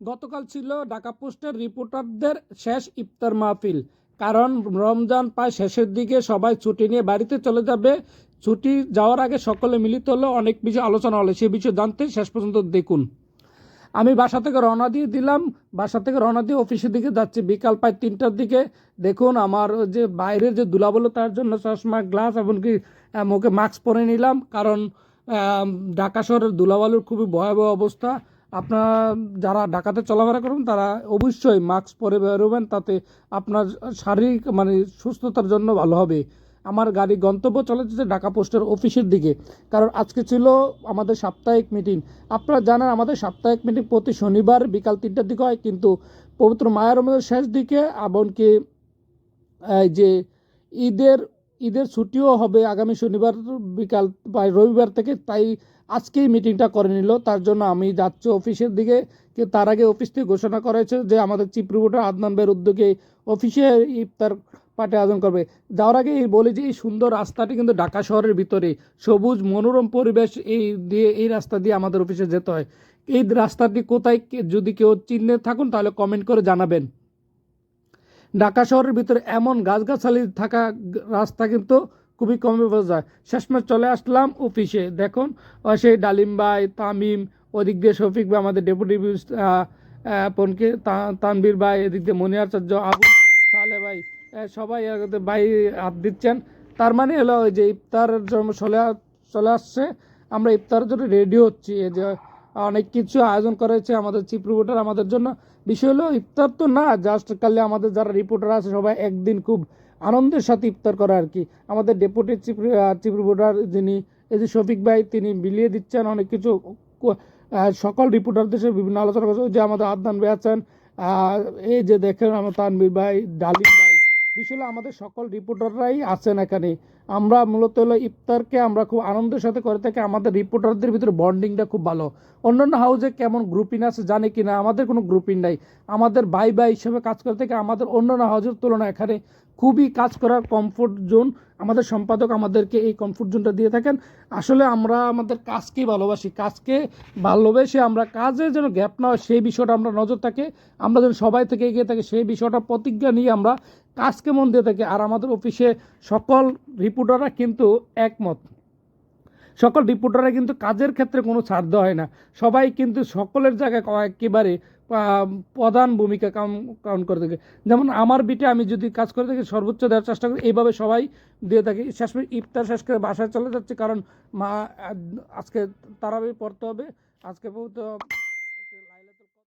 গতকাল ছিল ঢাকা পোস্টের রিপোর্টারদের শেষ ইফতার মাহফিল। কারণ রমজান প্রায় শেষের দিকে সবাই ছুটি নিয়ে বাড়িতে চলে যাবে। ছুটি যাওয়ার আগে সকলে মিলিত হলো অনেক বিষয় আলোচনা হলো। সে বিষয়ে জানতে শেষ পর্যন্ত দেখুন। আমি বাসা থেকে রওনা দিয়ে দিলাম। বাসা থেকে রওনা দিয়ে অফিসের দিকে যাচ্ছি। বিকাল প্রায় তিনটার দিকে। দেখুন আমার যে বাইরের যে ধুলাবলো, তার জন্য চশমা গ্লাস এমনকি মুখে মাস্ক পরে নিলাম। কারণ ঢাকা শহরের ধুলাবালুর খুবই ভয়াবহ অবস্থা। আপনারা যারা ঢাকাতে চলাফেরা করবেন তারা অবশ্যই মাস্ক পরে বেরোবেন, তাতে আপনার শারীরিক মানে সুস্থতার জন্য ভালো হবে। আমার গাড়ি গন্তব্য চলে যাচ্ছে ঢাকা পোস্টের অফিসের দিকে। কারণ আজকে ছিল আমাদের সাপ্তাহিক মিটিং আপনারা জানেন, আমাদের সাপ্তাহিক মিটিং প্রতি শনিবার বিকাল তিনটার দিকে হয়, কিন্তু পবিত্র মায়ের রমজানের শেষ দিকে, এমনকি যে ঈদের ঈদের ছুটিও হবে আগামী শনিবার বিকাল বা রবিবার থেকে, তাই আজকেই মিটিংটা করে নিল। তার জন্য আমি যাচ্ছি অফিসের দিকে, কি তার আগে অফিস থেকে ঘোষণা করেছে যে আমাদের চিফ রিপোর্টার আদনান বের উদ্যোগে অফিসে ইফতার পার্টি আয়োজন করবে। যাওয়ার আগে এই বলি যে, এই সুন্দর রাস্তাটি কিন্তু ঢাকা শহরের ভিতরে সবুজ, মনোরম পরিবেশ এই দিয়ে, এই রাস্তা দিয়ে আমাদের অফিসে যেতে হয়। এই রাস্তাটি কোথায় যদি কেউ চিহ্নে থাকুন, তাহলে কমেন্ট করে জানাবেন। ঢাকা শহরের ভিতরে এমন গাছগাছালি থাকা রাস্তা কিন্তু খুবই কমে বোঝা যায়। শেষমেশ চলে আসলাম অফিসে। দেখুন সেই ডালিম ভাই, তামিম, ওদিক দিয়ে শফিক ভাই, আমাদের ডেপুটি পনকে তানবীর ভাই, এদিক দিয়ে মনিয়াচার্য আবু সালে ভাই সবাই ভাই হাত দিচ্ছেন। তার মানে হলো ওই যে ইফতারের জন্য চলে চলে আসছে। আমরা ইফতারের জন্য রেডি হচ্ছি। এই যে অনেক কিছু আয়োজন করেছে আমাদের চিফ রিপোর্টার আমাদের জন্য। বিষয় হলো, ইফতার তো না জাস্ট কালে আমাদের যারা রিপোর্টার আছে, সবাই একদিন খুব আনন্দের সাথে ইফতার করে আর কি। আমাদের ডেপুটি চিফ চিফ রিপোর্টার যিনি, এই যে শফিক ভাই, তিনি বিলিয়ে দিচ্ছেন অনেক কিছু। সকল রিপোর্টারদের সাথে বিভিন্ন আলোচনা করছে। যে আমাদের আদনান ভাই আছেন এই যে দেখেন, আমার তানবীর ভাই, ডালিম হলো আমাদের সকল রিপোর্টাররাই আছেন এখানে। আমরা মূলত হলো ইফতারকে আমরা খুব আনন্দের সাথে করে থাকি, আমাদের রিপোর্টারদের ভিতরে বন্ডিংটা খুব ভালো। অন্যান্য হাউজে কেমন গ্রুপিং আছে জানে কি না আমাদের কোনো গ্রুপিং নাই। আমাদের বাই বাই হিসেবে কাজ করে থাকে আমাদের অন্যান্য হাউজের তুলনায় এখানে খুবই কাজ করার কমফোর্ট জোন আমাদের সম্পাদক আমাদেরকে এই কমফোর্ট জোনটা দিয়ে থাকেন। আসলে আমরা আমাদের কাজকে ভালোবাসি, কাজকে ভালোবেসে আমরা কাজে যেন গ্যাপ না হয়, সেই বিষয়টা আমরা নজর থাকে, আমরা যেন সবাই থেকে এগিয়ে থাকি, সেই বিষয়টা প্রতিজ্ঞা নিয়ে আমরা কাজকে মন দিয়ে থাকি। আর আমাদের অফিসে সকল রিপোর্টাররা কিন্তু একমত। সকল রিপোর্টাররা কিন্তু কাজের ক্ষেত্রে কোনো ছাড় দেওয়া হয় না। সবাই কিন্তু সকলের জায়গায় একেবারে প্রধান ভূমিকা কাউন্ট করে থাকে। যেমন আমার বিটে আমি যদি কাজ করে থাকি, সর্বোচ্চ দেওয়ার চেষ্টা করি, এইভাবে সবাই দিয়ে থাকি। শেষ ইফতার শেষ করে বাসায় চলে যাচ্ছে, কারণ মা আজকে তারাবি পড়তে হবে, আজকে বহুত